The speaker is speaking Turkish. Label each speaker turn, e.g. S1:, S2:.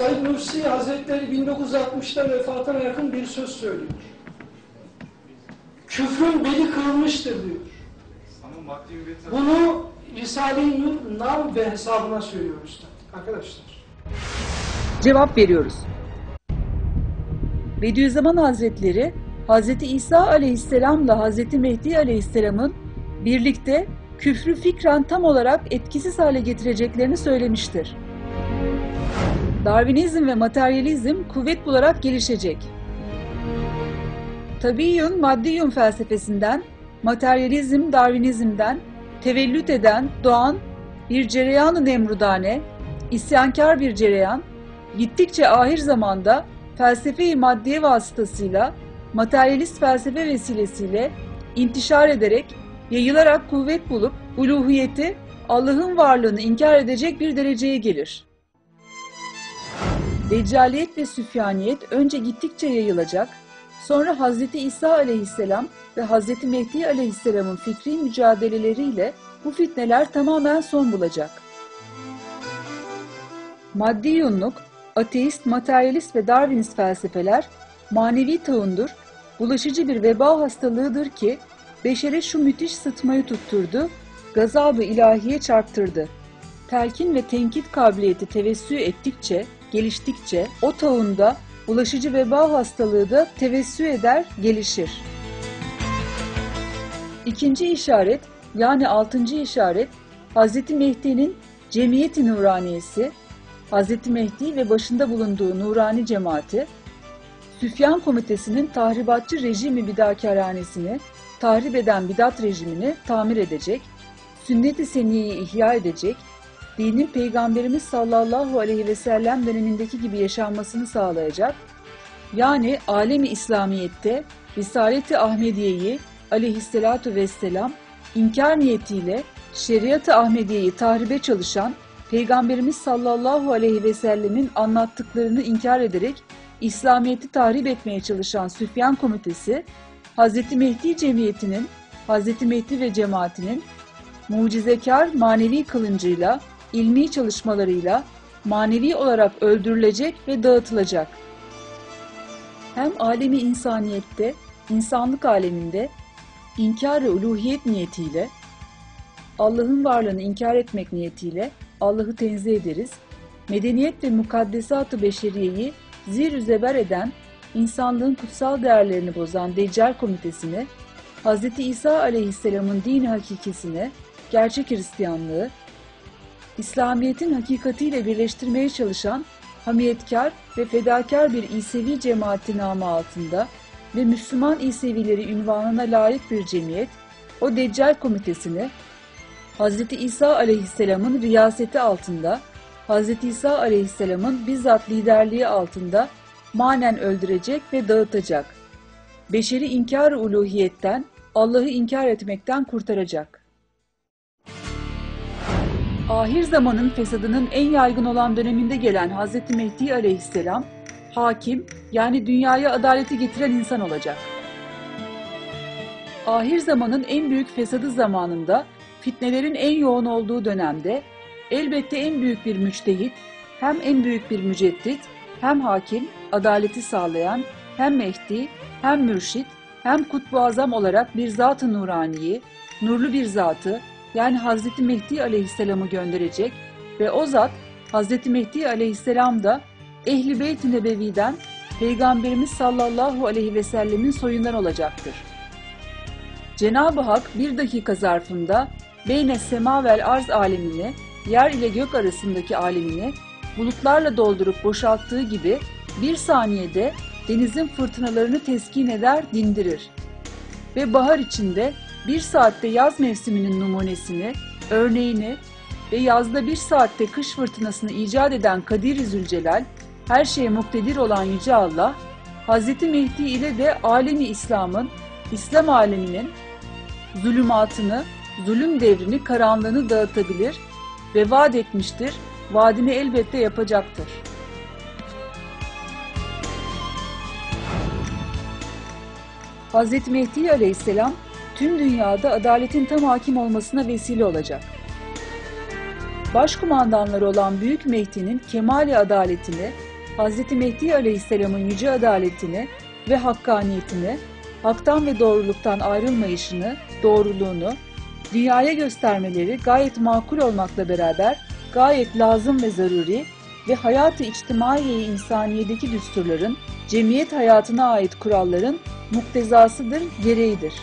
S1: Said Nursi Hazretleri 1960'ta vefatına yakın bir söz söylüyor. Küfrün beli kırılmıştır diyor. Bunu Risale-i Nur nam ve hesabına söylüyor Üstad. Arkadaşlar.
S2: Cevap veriyoruz. Bediüzzaman Hazretleri, Hazreti İsa aleyhisselamla Hazreti Mehdi aleyhisselamın birlikte küfrü fikren tam olarak etkisiz hale getireceklerini söylemiştir. Darwinizm ve materyalizm kuvvet bularak gelişecek. Tabiiyun maddiyun felsefesinden, materyalizm Darwinizmden tevellüt eden, doğan bir cereyan-ı nemrudane, isyankar bir cereyan, gittikçe ahir zamanda felsefe-i maddiye vasıtasıyla, materyalist felsefe vesilesiyle intişar ederek, yayılarak kuvvet bulup uluhiyeti, Allah'ın varlığını inkar edecek bir dereceye gelir. Deccaliyet ve süfyaniyet önce gittikçe yayılacak, sonra Hz. İsa aleyhisselam ve Hz. Mehdi aleyhisselamın fikri mücadeleleriyle bu fitneler tamamen son bulacak. Maddi yunluk, ateist, materyalist ve Darwinist felsefeler manevi taundur, bulaşıcı bir veba hastalığıdır ki beşere şu müthiş sıtmayı tutturdu, gazabı ilahiye çarptırdı. Telkin ve tenkit kabiliyeti tevessü ettikçe, geliştikçe o taunda bulaşıcı veba hastalığı da tevessü eder, gelişir. İkinci işaret yani altıncı işaret Hz. Mehdi'nin cemiyeti nuraniyesi, Hz. Mehdi ve başında bulunduğu nurani cemaati, Süfyan Komitesi'nin tahribatçı rejimi bidakarhanesini, tahrip eden bidat rejimini tamir edecek, sünnet-i seniyeyi ihya edecek, dinin Peygamberimiz sallallahu aleyhi ve sellem dönemindeki gibi yaşanmasını sağlayacak, yani alemi İslamiyet'te Risalet-i Ahmediye'yi aleyhissalatu vesselam inkar niyetiyle şeriat-ı Ahmediye'yi tahribe çalışan Peygamberimiz sallallahu aleyhi ve sellemin anlattıklarını inkar ederek İslamiyet'i tahrip etmeye çalışan Süfyan Komitesi, Hz. Mehdi Cemiyeti'nin, Hz. Mehdi ve cemaatinin mucizekar manevi kılıncıyla, ilmi çalışmalarıyla manevi olarak öldürülecek ve dağıtılacak. Hem alemi insaniyette, insanlık aleminde inkar-ı uluhiyet niyetiyle, Allah'ın varlığını inkar etmek niyetiyle Allah'ı tenzih ederiz. Medeniyet ve mukaddesat-ı beşeriyeyi zir zeber eden, insanlığın kutsal değerlerini bozan Deccal Komitesi'ne, Hz. İsa aleyhisselamın dini hakikisine, gerçek Hristiyanlığı, İslamiyet'in hakikatiyle birleştirmeye çalışan hamiyetkar ve fedakar bir İsevi cemaati namı altında ve Müslüman İsevileri ünvanına layık bir cemiyet, o Deccal Komitesi'ni Hz. İsa aleyhisselamın riyaseti altında, Hz. İsa aleyhisselamın bizzat liderliği altında manen öldürecek ve dağıtacak. Beşeri inkar-ı uluhiyetten, Allah'ı inkar etmekten kurtaracak. Ahir zamanın fesadının en yaygın olan döneminde gelen Hz. Mehdi aleyhisselam, hakim yani dünyaya adaleti getiren insan olacak. Ahir zamanın en büyük fesadı zamanında, fitnelerin en yoğun olduğu dönemde, elbette en büyük bir müçtehit, hem en büyük bir müceddit, hem hakim, adaleti sağlayan, hem Mehdi, hem mürşit, hem kutbu azam olarak bir zat-ı nuraniyi, nurlu bir zatı, yani Hazreti Mehdi aleyhisselamı gönderecek ve o zat Hazreti Mehdi aleyhisselam da Ehli Beyt-i Nebevi'den Peygamberimiz sallallahu aleyhi ve sellemin soyundan olacaktır. Cenab-ı Hak bir dakika zarfında beyne sema vel arz alemini, yer ile gök arasındaki alemini bulutlarla doldurup boşalttığı gibi bir saniyede denizin fırtınalarını teskin eder, dindirir. Ve bahar içinde bir saatte yaz mevsiminin numunesini, örneğini ve yazda bir saatte kış fırtınasını icat eden Kadir-i Zülcelal, her şeye muktedir olan Yüce Allah, Hz. Mehdi ile de alemi İslam'ın, İslam aleminin zulümatını, zulüm devrini, karanlığını dağıtabilir ve vaat etmiştir, vaadini elbette yapacaktır. Hz. Mehdi aleyhisselam tüm dünyada adaletin tam hakim olmasına vesile olacak. Başkumandanları olan Büyük Mehdi'nin kemali adaletini Hz. Mehdi Aleyhisselam'ın yüce adaletini ve hakkaniyetini, haktan ve doğruluktan ayrılmayışını, doğruluğunu, dünyaya göstermeleri gayet makul olmakla beraber gayet lazım ve zaruri ve hayatı içtimaiye insaniyedeki düsturların, cemiyet hayatına ait kuralların muktezasıdır, gereğidir.